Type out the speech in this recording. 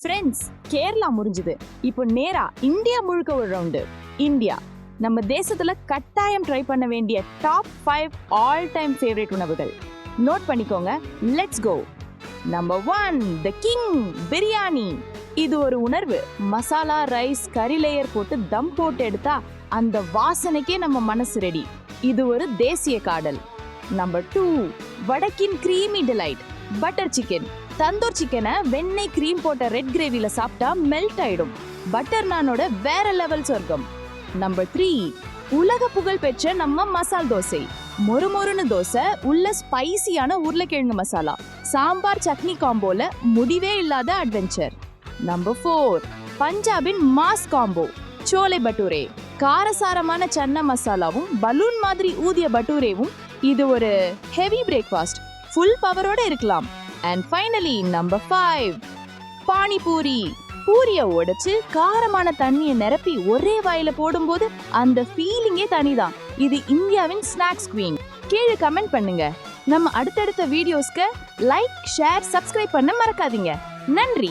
Friends Kerala முடிஞ்சது இப்போ நேரா இந்தியா முழுக்க ஒரு ரவுண்டு இந்தியா நம்ம தேசத்துல கட்டாயம் ட்ரை பண்ண வேண்டிய top five all time favourite உணவுகள். நோட் பண்ணிக்கோங்க let's go number one the king biryani இது ஒரு உணர்வு. மசாலா ரைஸ் கறி லேயர் போட்டு தம் போட்டு எடுத்தா அந்த வாசனைக்கே நம்ம மனசு ரெடி இது ஒரு தேசிய காடல். Number two வடக்கின் creamy delight butter chicken tandoor சிக்கனை வெண்ணெய் க்ரீம் போட்ட ரெட் கிரேவியில் சாப்பிட்டா மெல்ட் ஆயிடும். பட்டர் நானோட வேற லெவல் சொர்க்கம். நம்பர் த்ரீ உலக புகழ் பெற்ற நம்ம மசால் தோசை. மொறு மொறுன்னு தோசை உள்ள ஸ்பைசியான உருளைக்கிழங்கு மசாலா. சாம்பார் சட்னி காம்போல முடிவே இல்லாத அட்வென்ச்சர் நம்பர் ஃபோர் பஞ்சாபின் மாஸ் காம்போ சோலை பட்டூரே. காரசாரமான சன்ன மசாலாவும் பலூன் மாதிரி ஊதிய பட்டூரேவும் இது ஒரு ஹெவி பிரேக்ஃபாஸ்ட் ஃபுல் பவரோட இருக்கலாம். And finally number five panipuri. பூரிய உடைச்சு காரமான தண்ணியை நிரப்பி ஒரே வாயில போடும்போது அந்த ஃபீலிங்கே தனிதான். இது இந்தியாவின் ஸ்நாக்ஸ் குவீன் கீழே கமெண்ட் பண்ணுங்க. நம்ம அடுத்தடுத்த வீடியோஸ்க்கு லைக் ஷேர் சப்ஸ்கிரைப் பண்ண மறக்காதீங்க. நன்றி.